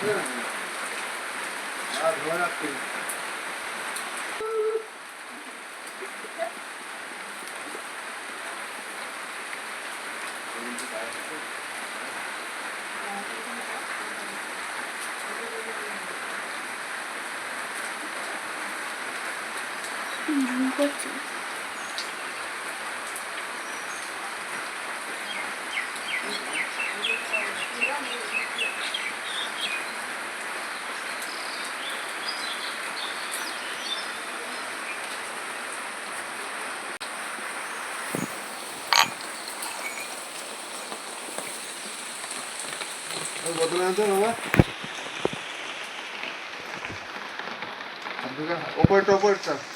আর ধরে রাখতে ঝুম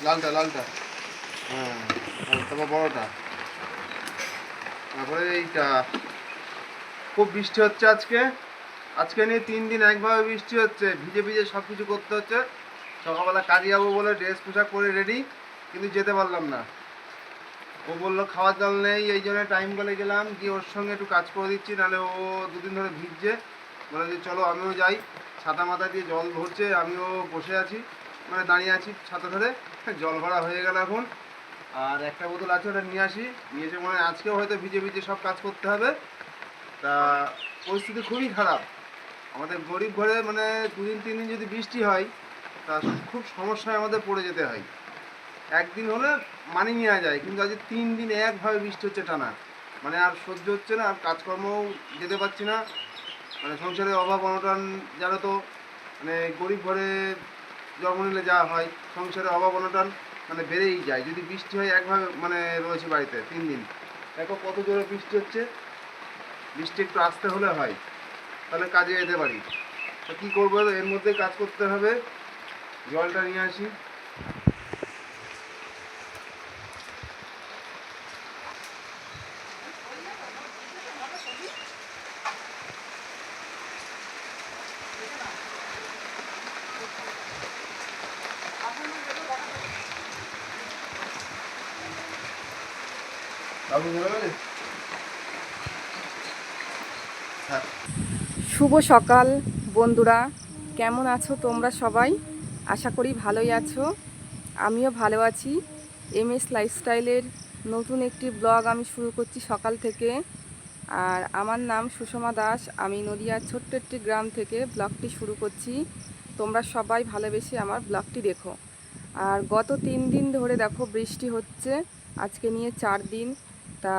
লালটা লালটা। হ্যাঁ তারপর বড়টা। তারপরে এইটা। খুব বৃষ্টি হচ্ছে আজকে। আজকে নিয়ে তিন দিন একভাবে বৃষ্টি হচ্ছে। ভিজে ভিজে সব কিছু করতে হচ্ছে। সকালবেলা কাজে যাব বলে ড্রেস পোশাক পরে রেডি কিন্তু যেতে পারলাম না। ও বলল খাওয়ার জল নেই, এই জন্য টাইম বলে গেলাম। গিয়ে ওর সঙ্গে একটু কাজ করে দিচ্ছি, নাহলে ও দুদিন ধরে ভিজছে। বলে যে, চলো, আমিও যাই। ছাতা মাথা দিয়ে জল ভরছে, আমিও বসে আছি মানে দাঁড়িয়ে আছি ছাতা ধরে। জল ভরা হয়ে গেল এখন। আর একটা বোতল আছে, ওটা নিয়ে আসি। নিয়ে এসে মনে আজকেও হয়তো ভিজে ভিজে সব কাজ করতে হবে। তা, পরিস্থিতি খুবই খারাপ। আমাদের গরিব ঘরে মানে দুদিন, তিন দিন যদি বৃষ্টি হয়, তা খুব সমস্যায় আমাদের পড়ে যেতে হয়। একদিন হলে মানিয়ে নেওয়া যায়, কিন্তু আজ তিন দিন একভাবে বৃষ্টি হচ্ছে টানা। মানে আর সহ্য হচ্ছে না, আর কাজকর্মও যেতে পারছি না। মানে সংসারের অভাব, অনটন জানো তো মানে গরিব ঘরে জন্ম নিলে যা হয়, সংসারের অভাব, অনটন মানে বেড়েই যায়। যদি বৃষ্টি হয় একভাবে মানে রয়েছে বাড়িতে তিন দিন। দেখো কত জোরে বৃষ্টি হচ্ছে। বৃষ্টি একটু আসতে হলে হয়, তাহলে কাজে যেতে পারি। তো কী করব? এর মধ্যে কাজ করতে হবে। জলটা নিয়ে আসি। শুভ সকাল, বন্ধুরা। কেমন আছো তোমরা সবাই? আশা করি ভালোই আছো। আমিও ভালো আছি। এম এস লাইফস্টাইলের নতুন একটি ব্লগ আমি শুরু করছি সকাল থেকে। আর আমার নাম সুষমা দাস। আমি নদিয়ার ছোট্ট একটি গ্রাম থেকে ব্লগটি শুরু করছি। তোমরা সবাই ভালোবেসে আমার ব্লগটি দেখো। আর গত তিন দিন ধরে দেখো বৃষ্টি হচ্ছে। আজকে নিয়ে চার দিন। তা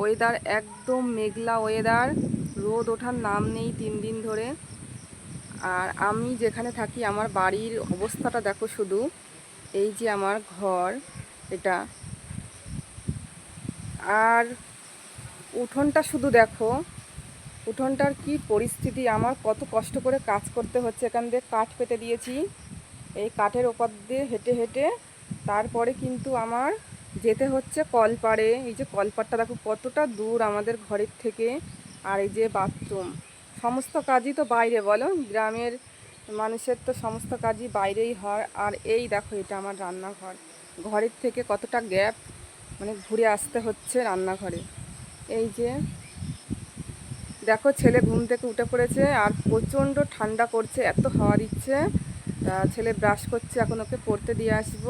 ওয়েদার একদম মেঘলা ওয়েদার রোদ ওঠার নাম নেই তিন দিন ধরে। আর আমি যেখানে থাকি, আমার বাড়ির অবস্থাটা দেখো শুধু, এই যে আমার ঘর, এটা। আর উঠোনটা শুধু দেখো, উঠোনটার কি পরিস্থিতি, আমার কত কষ্ট করে কাজ করতে হচ্ছে, এখান দিয়ে কাঠ পেতে দিয়েছি। এই কাঠের ওপর দিয়ে হেঁটে হেঁটে, তারপরে কিন্তু আমার যেতে হচ্ছে কলপাড়ে। এই যে কলপাড়টা দেখো কতটা দূর আমাদের ঘরের থেকে। আর এই যে বাথরুম, সমস্ত কাজই তো বাইরে বলো। গ্রামের মানুষের তো সমস্ত কাজই বাইরেই হয়। আর এই দেখো এটা আমার রান্নাঘর। ঘরের থেকে কতটা গ্যাপ মানে ঘুরে আসতে হচ্ছে রান্নাঘরে। এই যে দেখো ছেলে ঘুম থেকে উঠে পড়েছে আর প্রচণ্ড ঠান্ডা করছে এত হাওয়া দিচ্ছে। ছেলে ব্রাশ করছে, এখন ওকে পড়তে দিয়ে আসব।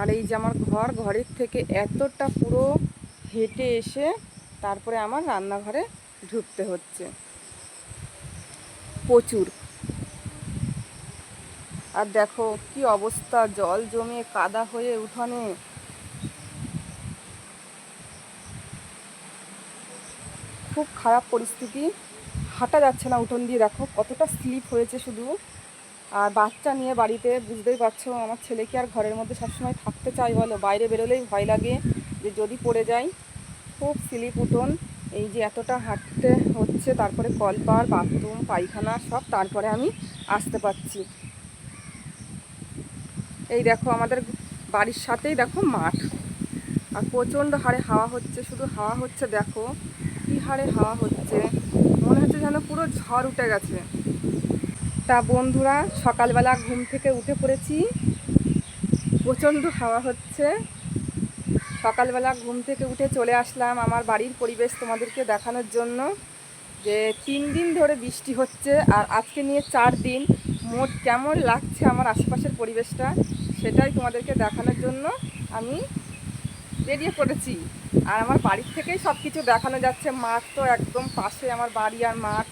আর এই যে আমার ঘর, ঘরের থেকে এতটা পুরো হেঁটে এসে তারপরে আমার রান্নাঘরে ঢুকতে হচ্ছে। প্রচুর। আর দেখো কি অবস্থা, জল জমে কাদা হয়ে উঠানে। খুব খারাপ পরিস্থিতি। হাঁটা যাচ্ছে না উঠোন দিয়ে, দেখো কতটা স্লিপ হয়েছে শুধু। আর বাচ্চা নিয়ে বাড়িতে বুঝতেই পারছ, আমার ছেলে কি আর ঘরের মধ্যে সবসময় থাকতে চাই বলো? বাইরে বেরোলেই ভয় লাগে যে যদি পড়ে যাই। খুব স্লিপ উঠোন এই যে এতটা হাঁটতে হচ্ছে, তারপরে কলপার, বাথরুম, পায়খানা, সব তারপরে আমি আসতে পারছি। এই দেখো আমাদের বাড়ির সাথেই দেখো মাঠ। আর প্রচণ্ড হারে হাওয়া হচ্ছে, শুধু হাওয়া হচ্ছে দেখো। কী হারে হাওয়া হচ্ছে। মনে হচ্ছে যেন পুরো ঝড় উঠে গেছে। তা বন্ধুরা, সকালবেলা ঘুম থেকে উঠে পড়েছি। প্রচণ্ড হাওয়া হচ্ছে। সকালবেলা ঘুম থেকে উঠে চলে আসলাম আমার বাড়ির পরিবেশ তোমাদেরকে দেখানোর জন্য। যে তিন দিন ধরে বৃষ্টি হচ্ছে আর আজকে নিয়ে চার দিন। মোট কেমন লাগছে আমার আশেপাশের পরিবেশটা সেটাই তোমাদেরকে দেখানোর জন্য আমি বেরিয়ে পড়েছি। আর আমার বাড়ির থেকেই সব কিছু দেখানো যাচ্ছে। মাঠ তো একদম পাশে আমার বাড়ি আর মাঠ।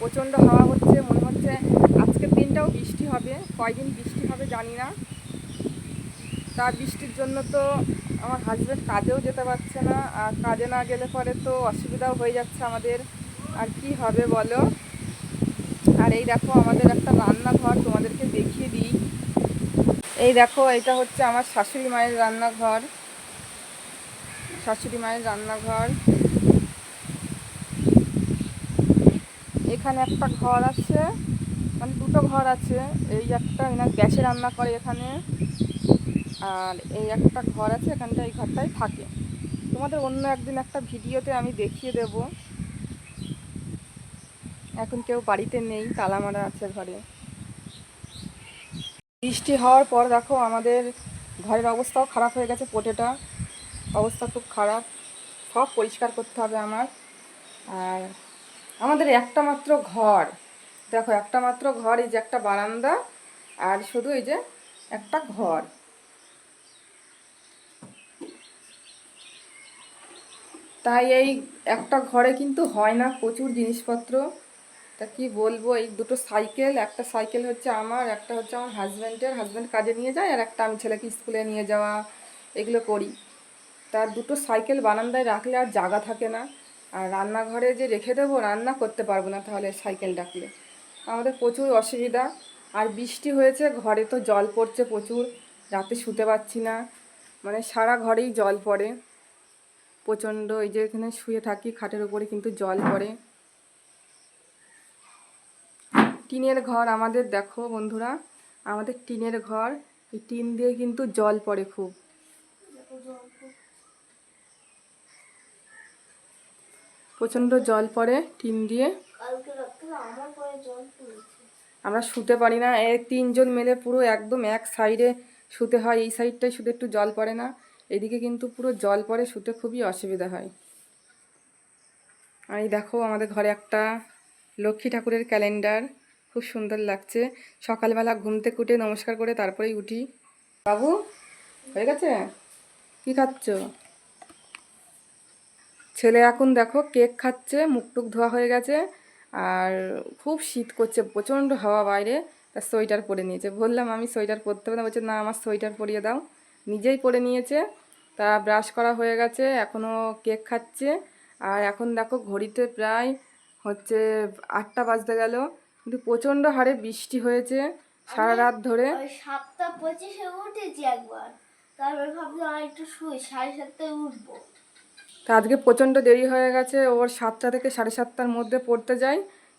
প্রচণ্ড হাওয়া হচ্ছে, মনে হচ্ছে হবে, কয়দিন বৃষ্টি হবে জানি না। তার বৃষ্টির জন্য তো আমার হাজব্যান্ড কাজেও যেতে পারছে না, আর কাজে না গেলে পরে তো অসুবিধাও হয়ে যাচ্ছে আমাদের। আর কি হবে বলো? আর এই দেখো আমাদের একটা রান্নাঘর, তোমাদেরকে দেখিয়ে দিই। এই দেখো, এটা হচ্ছে আমার শাশুড়ি মায়ের রান্নাঘর। শাশুড়ি মায়ের রান্নাঘর। এখানে একটা ঘর আছে। মানে দুটো ঘর আছে। এই একটা এনার গ্যাসে রান্না করে এখানে। আর এই একটা ঘর আছে, এখানটা এই ঘরটাই থাকে। তোমাদের অন্য একদিন একটা ভিডিওতে আমি দেখিয়ে দেব। এখন কেউ বাড়িতে নেই তালা মারা আছে ঘরে। বৃষ্টি হওয়ার পর দেখো আমাদের ঘরের অবস্থাও খারাপ হয়ে গেছে পোটেটা। অবস্থা খুব খারাপ। সব পরিষ্কার করতে হবে আমার। আর আমাদের একটা মাত্র ঘর। দেখো, একটা মাত্র ঘর, এই যে একটা বারান্দা, আর শুধু এই যে একটা ঘর। তাই এই একটা ঘরে কিন্তু হয় না প্রচুর জিনিসপত্র। তা কি বলব, এই দুটো সাইকেল, একটা সাইকেল হচ্ছে আমার, একটা হচ্ছে আমার হাজব্যান্ডের। হাজব্যান্ড কাজে নিয়ে যায়, আর একটা আমি ছেলেকে স্কুলে নিয়ে যাওয়া, এগুলো করি। তার দুটো সাইকেল বারান্দায় রাখলে আর জায়গা থাকে না। আর রান্নাঘরে যে রেখে দেবো, রান্না করতে পারব না তাহলে সাইকেল ডাকলে। আমাদের প্রচুর অসুবিধা। আর বৃষ্টি হয়েছে, ঘরে তো জল পড়ছে প্রচুর। রাতে শুতে পারছি না। মানে সারা ঘরেই জল পড়ে। প্রচণ্ড এই যে এখানে শুয়ে থাকি, খাটের উপরে কিন্তু জল পড়ে। টিনের ঘর আমাদের, দেখো বন্ধুরা, আমাদের টিনের ঘর, এই টিন দিয়ে কিন্তু জল পড়ে খুব। প্রচণ্ড জল পড়ে টিন দিয়ে। আমার শুতে পারি না। তিনজন মেলে পুরো একদম এক সাইডে শুতে হয়। এই সাইডটায় শুধু একটু জল পড়ে না। এদিকে কিন্তু পুরো জল পড়ে, শুতে খুবই অসুবিধা হয়। আর এই দেখো আমাদের ঘরে একটা লক্ষ্মী ঠাকুরের ক্যালেন্ডার খুব সুন্দর লাগছে। সকালবেলা ঘুম থেকে নমস্কার করে তারপরেই উঠি। বাবু, হয়ে গেছে? কি খাচ্ছ? ছেলে এখন দেখো কেক খাচ্ছে, মুখ টুক ধোয়া হয়ে গেছে। আর খুব শীত করছে প্রচণ্ড হাওয়া বাইরে তা সোয়েটার পরে নিয়েছে। বললাম আমি সোয়েটার পরতে হবে না। বলছে না আমার সোয়েটার পরিয়ে দাও। নিজেই পরে নিয়েছে। তা ব্রাশ করা হয়ে গেছে এখনও কেক খাচ্ছে। আর এখন দেখো ঘড়িতে প্রায় হচ্ছে আটটা বাজতে গেল। কিন্তু প্রচণ্ড হারে বৃষ্টি হয়েছে সারা রাত ধরে। সাতটা পঁচিশে উঠেছি একবার। তারপর ভাবলাম একটু শুই সাড়ে সাতটায় উঠবো। তা আজকে প্রচণ্ড দেরি হয়ে গেছে, ওর সাতটা থেকে সাড়ে সাতটার মধ্যে পড়তে যাই,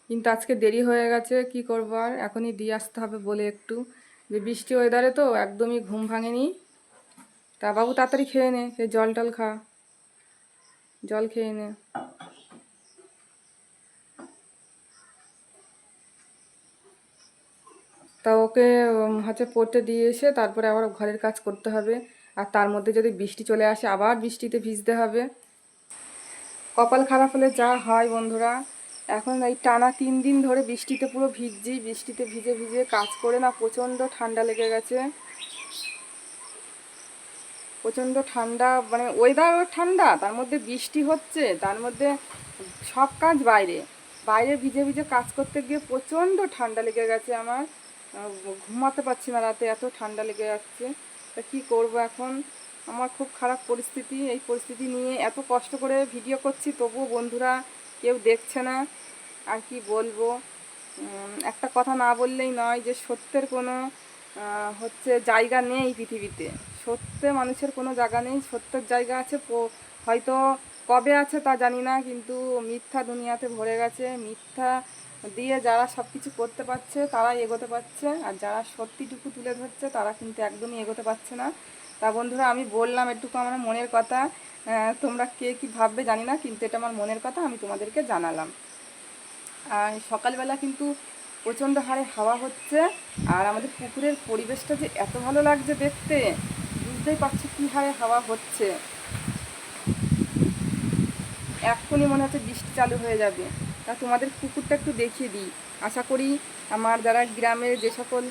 কিন্তু আজকে দেরি হয়ে গেছে, কি করব আর? এখনই দিয়ে আসতে হবে বলে একটু। যে বৃষ্টি ওয়েদারে তো একদমই ঘুম ভাঙেনি। তা বাবু তাড়াতাড়ি খেয়ে নে সে জল টল খা। জল খেয়ে নে। তা ওকে হচ্ছে পড়তে দিয়ে এসে তারপরে আবার ঘরের কাজ করতে হবে। আর তার মধ্যে যদি বৃষ্টি চলে আসে, আবার বৃষ্টিতে ভিজতে হবে। কপাল খারাপ হলে যা হয় বন্ধুরা। এখন এই টানা তিন দিন ধরে বৃষ্টিতে পুরো ভিজছি বৃষ্টিতে ভিজে ভিজে কাজ করে না, প্রচণ্ড ঠান্ডা লেগে গেছে। প্রচণ্ড ঠান্ডা মানে ওয়েদারও ঠান্ডা, তার মধ্যে বৃষ্টি হচ্ছে, তার মধ্যে সব কাজ বাইরে। বাইরে ভিজে ভিজে কাজ করতে গিয়ে প্রচণ্ড ঠান্ডা লেগে গেছে আমার। ঘুমাতে পারছি না রাতে, এত ঠান্ডা লেগে যাচ্ছে। তা কী করব এখন? আমার খুব খারাপ পরিস্থিতি, এই পরিস্থিতি নিয়ে এত কষ্ট করে ভিডিও করছি, তবুও বন্ধুরা কেউ দেখছে না। আর কি বলব? একটা কথা না বললেই নয় যে সত্যের কোনো হচ্ছে জায়গা নেই পৃথিবীতে। সত্যে মানুষের কোনো জায়গা নেই, সত্যের জায়গা আছে হয়তো কবে আছে তা জানি না, কিন্তু মিথ্যা দুনিয়াতে ভরে গেছে। মিথ্যা দিয়ে যারা সব কিছু করতে পারছে, তারাই এগোতে পারছে। আর যারা সত্যিটুকু তুলে ধরছে, তারা কিন্তু একদমই এগোতে পারছে না। তা বন্ধুরা, আমি বললাম একটুকু আমার মনের কথা তোমরা কে কি ভাববে জানি না, কিন্তু এটা আমার মনের কথা, আমি তোমাদেরকে জানালাম। আর সকালবেলা কিন্তু প্রচণ্ড হারে হাওয়া হচ্ছে, আর আমাদের পুকুরের পরিবেশটা যে এত ভালো লাগছে দেখতে, বুঝতেই পারছি কী হারে হাওয়া হচ্ছে। এক্ষুনি মনে হচ্ছে বৃষ্টি চালু হয়ে যাবে। তা তোমাদের পুকুরটা একটু দেখিয়ে দিই। আশা করি আমার যারা গ্রামের যে সকল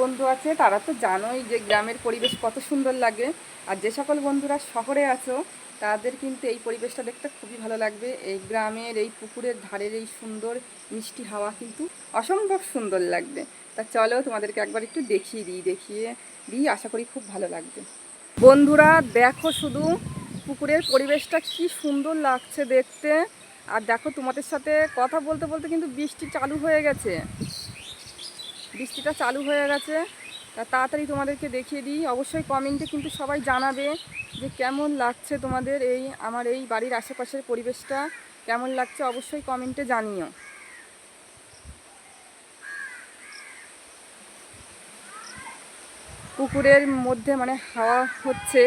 বন্ধু আছে, তারা তো জানোই যে গ্রামের পরিবেশ কত সুন্দর লাগে। আর যে সকল বন্ধুরা শহরে আছো, তাদের কিন্তু এই পরিবেশটা দেখতে খুবই ভালো লাগবে। এই গ্রামের এই পুকুরের ধারের এই সুন্দর মিষ্টি হাওয়া কিন্তু অসম্ভব সুন্দর লাগবে। তা চলো তোমাদেরকে একবার একটু দেখিয়ে দিই দেখিয়ে দিই, আশা করি খুব ভালো লাগবে। বন্ধুরা, দেখো শুধু পুকুরের পরিবেশটা কি সুন্দর লাগছে দেখতে। আর দেখো তোমাদের সাথে কথা বলতে বলতে কিন্তু বৃষ্টি চালু হয়ে গেছে। বৃষ্টিটা চালু হয়ে গেছে। তা তাড়াতাড়ি তোমাদেরকে দেখিয়ে দিই। অবশ্যই কমেন্টে কিন্তু সবাই জানাবে যে কেমন লাগছে তোমাদের এই, আমার এই বাড়ির আশেপাশের পরিবেশটা। কেমন লাগছে অবশ্যই কমেন্টে জানিও। পুকুরের মধ্যে মানে হাওয়া হচ্ছে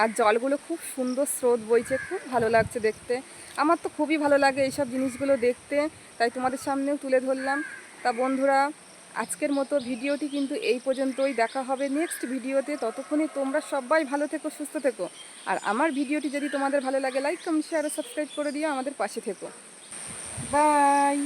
আর জলগুলো খুব সুন্দর স্রোত বইছে। খুব ভালো লাগছে দেখতে। আমার তো খুবই ভালো লাগে এইসব জিনিসগুলো দেখতে। তাই তোমাদের সামনেও তুলে ধরলাম। তা বন্ধুরা আজকের মতো ভিডিওটি কিন্তু এই পর্যন্তই। দেখা হবে নেক্সট ভিডিওতে। ততক্ষণে তোমরা সবাই ভালো থেকো, সুস্থ থেকো। আর আমার ভিডিওটি যদি তোমাদের ভালো লাগে লাইক কমেন্ট শেয়ার সাবস্ক্রাইব করে দিও আমাদের পাশে থেকো। বাই